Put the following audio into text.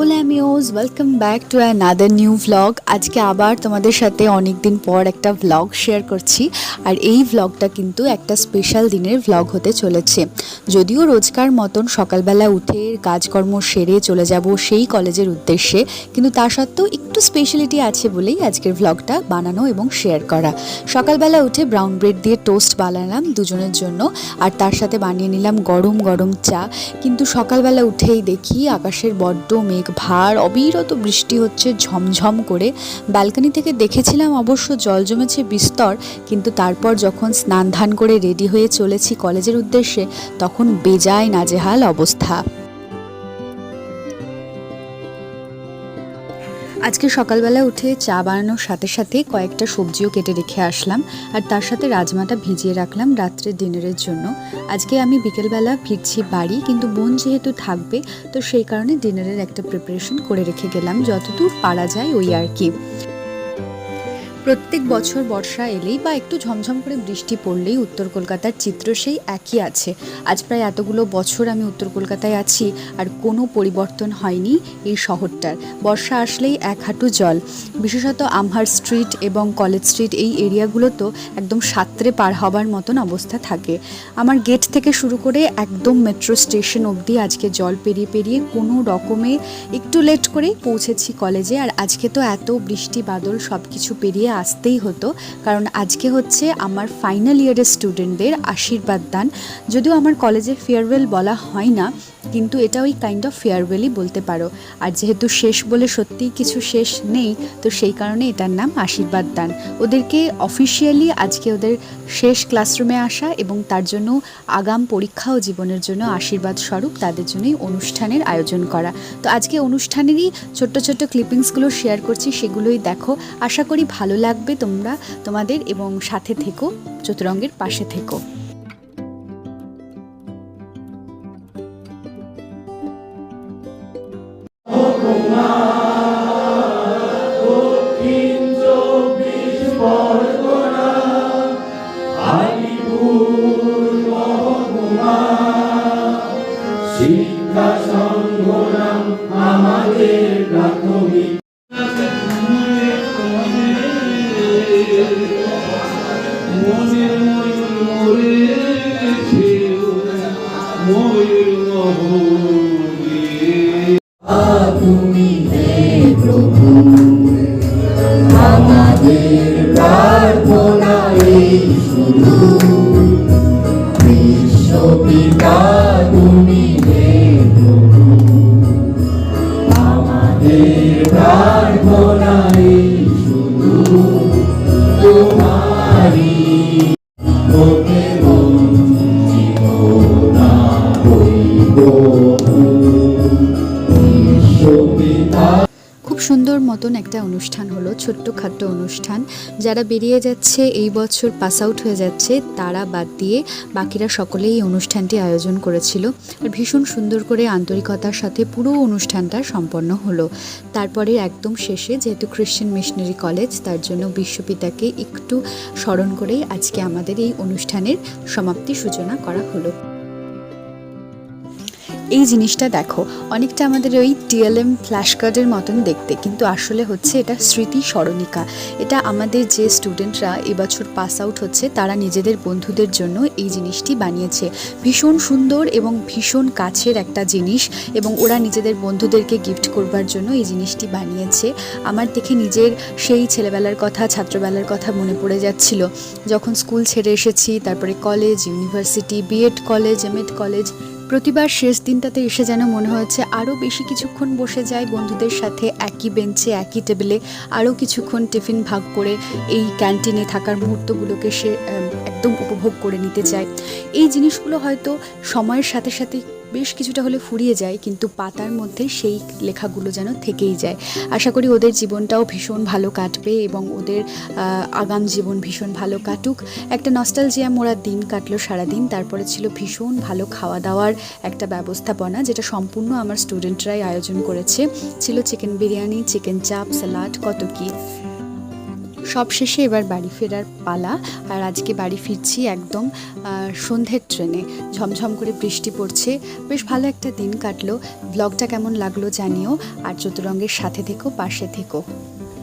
Welcome back to another new vlog আজকে আবার তোমাদের সাথে অনেক দিন পর একটা ভ্লগ শেয়ার করছি। আর এই ভ্লগটা কিন্তু একটা স্পেশাল দিনের ভ্লগ হতে চলেছে। যদিও রোজকার মতন সকালবেলা উঠে কাজকর্ম সেরে চলে যাব সেই কলেজের উদ্দেশ্যে, কিন্তু তা সত্ত্বেও একটু স্পেশালিটি আছে বলেই আজকের ভ্লগটা বানানো এবং শেয়ার করা। সকালবেলা উঠে ব্রাউন ব্রেড দিয়ে টোস্ট বানালাম দুজনের জন্য, আর তার সাথে বানিয়ে নিলাম গরম গরম চা। কিন্তু সকালবেলা উঠেই দেখি আকাশের বড্ড মেঘ ভার, অবিরত বৃষ্টি হচ্ছে, ঝমঝম করে। ব্যালকনি থেকে দেখেছিলাম অবশ্য জল জমেছে বিস্তর, কিন্তু তারপর যখন স্নান ধান করে রেডি হয়ে চলেছি কলেজের উদ্দেশ্যে, তখন বেজায় নাজেহাল অবস্থা। আজকে সকালবেলা উঠে চা বানানোর সাথে সাথে কয়েকটা সবজিও কেটে রেখে আসলাম, আর তার সাথে রাজমাটা ভিজিয়ে রাখলাম রাত্রের ডিনারের জন্য। আজকে আমি বিকেলবেলা ফিরছি বাড়ি, কিন্তু বোন যেহেতু থাকবে, তো সেই কারণে ডিনারের একটা প্রিপারেশন করে রেখে গেলাম, যতদূর পারা যায় ওই আর কি। প্রত্যেক বছর বর্ষা এলেই বা একটু ঝমঝম করে বৃষ্টি পড়লেই উত্তর কলকাতার চিত্র সেই একই আছে। আজ প্রায় এতগুলো বছর আমি উত্তর কলকাতায় আছি আর কোনো পরিবর্তন হয়নি এই শহরটার। বর্ষা আসলেই এক হাঁটু জল। বিশেষত আমহার স্ট্রিট এবং কলেজ স্ট্রিট এই এরিয়াগুলো তো একদম সাঁতরে পার হবার মতন অবস্থা থাকে। আমার গেট থেকে শুরু করে একদম মেট্রো স্টেশন অবধি আজকে জল পেরিয়ে পেরিয়ে কোনো রকমে একটু লেট করেই পৌঁছেছি কলেজে। আর আজকে তো এত বৃষ্টি, বাদল সব কিছু পেরিয়ে আসতেই হতো, কারণ আজকে হচ্ছে আমার ফাইনাল ইয়ারের স্টুডেন্টদের আশীর্বাদ দান। যদিও আমার কলেজে ফেয়ারওয়েল বলা হয় না কিন্তু এটা ওই কাইন্ড অফ ফেয়ারওয়েলই বলতে পারো। আর যেহেতু শেষ বলে সত্যিই কিছু শেষ নেই, তো সেই কারণে এটার নাম আশীর্বাদ দান। ওদেরকে অফিসিয়ালি আজকে ওদের শেষ ক্লাসরুমে আসা এবং তার জন্য আগাম পরীক্ষা ও জীবনের জন্য আশীর্বাদ স্বরূপ তাদের জন্যই অনুষ্ঠানের আয়োজন করা। তো আজকে অনুষ্ঠানেরই ছোট্ট ছোট্ট ক্লিপিংসগুলো শেয়ার করছি, সেগুলোই দেখো। আশা করি ভালো লাগবে তোমরা, তোমাদের এবং সাথে থেকো, চতুরঙ্গের পাশে থেকো। শিক্ষা সংগ্রাম আমাদের প্রাথমিক। মনের ময়ূর বিশ্বপিতা খুব সুন্দর মতন একটা অনুষ্ঠান হলো, ছোট্ট খাট্ট অনুষ্ঠান। যারা বেরিয়ে যাচ্ছে, এই বছর পাস আউট হয়ে যাচ্ছে, তারা বাদ দিয়ে বাকিরা সকলেই এই অনুষ্ঠানটি আয়োজন করেছিল। আর ভীষণ সুন্দর করে আন্তরিকতার সাথে পুরো অনুষ্ঠানটা সম্পন্ন হলো। তারপরে একদম শেষে, যেহেতু খ্রিশ্চান মিশনারি কলেজ তার জন্য বিশ্বপিতাকে একটু স্মরণ করেই আজকে আমাদের এই অনুষ্ঠানের সমাপ্তি সূচনা করা হলো। এই জিনিসটা দেখো, অনেকটা আমাদের ওই টিএলএম ফ্ল্যাশ কার্ডের মতন দেখতে, কিন্তু আসলে হচ্ছে এটা স্মৃতি স্মরণিকা। এটা আমাদের যে স্টুডেন্টরা এবছর পাস আউট হচ্ছে, তারা নিজেদের বন্ধুদের জন্য এই জিনিসটি বানিয়েছে। ভীষণ সুন্দর এবং ভীষণ কাছের একটা জিনিস এবং ওরা নিজেদের বন্ধুদেরকে গিফট করবার জন্য এই জিনিসটি বানিয়েছে। আমার দেখে নিজের সেই ছেলেবেলার কথা, ছাত্রবেলার কথা মনে পড়ে যাচ্ছিল। যখন স্কুল ছেড়ে এসেছি, তারপরে college university B Ed college M Ed college প্রতিবার শেষ দিনটাতে এসে যেন মনে হয়েছে আরও বেশি কিছুক্ষণ বসে যায় বন্ধুদের সাথে একই বেঞ্চে, একই টেবিলে, আরও কিছুক্ষণ টিফিন ভাগ করে এই ক্যান্টিনে থাকার মুহূর্তগুলোকে সে একদম উপভোগ করে নিতে চায়। এই জিনিসগুলো হয়তো সময়ের সাথে সাথে বেশ কিছুটা হলে ফুরিয়ে যায়, কিন্তু পাতার মধ্যে সেই লেখাগুলো যেন থেকেই যায়। আশা করি ওদের জীবনটাও ভীষণ ভালো কাটবে এবং ওদের আগাম জীবন ভীষণ ভালো কাটুক। একটা নস্টালজিয়া মোড়া দিন কাটলো সারাদিন, তারপরে ছিল ভীষণ ভালো খাওয়া দাওয়ার একটা ব্যবস্থাপনা যেটা সম্পূর্ণ আমার স্টুডেন্টরাই আয়োজন করেছে। ছিল chicken biryani chicken chaap salad কত কী। সব শেষে এবার বাড়ি ফেরার পালা। আর আজকে বাড়ি ফিরছি একদম সন্ধ্যের ট্রেনে। ঝমঝম করে বৃষ্টি পড়ছে। বেশ ভালো একটা দিন কাটলো। ব্লগটা কেমন লাগল জানিও। আর চতুরঙ্গের সাথে থেকো, পাশে থেকো।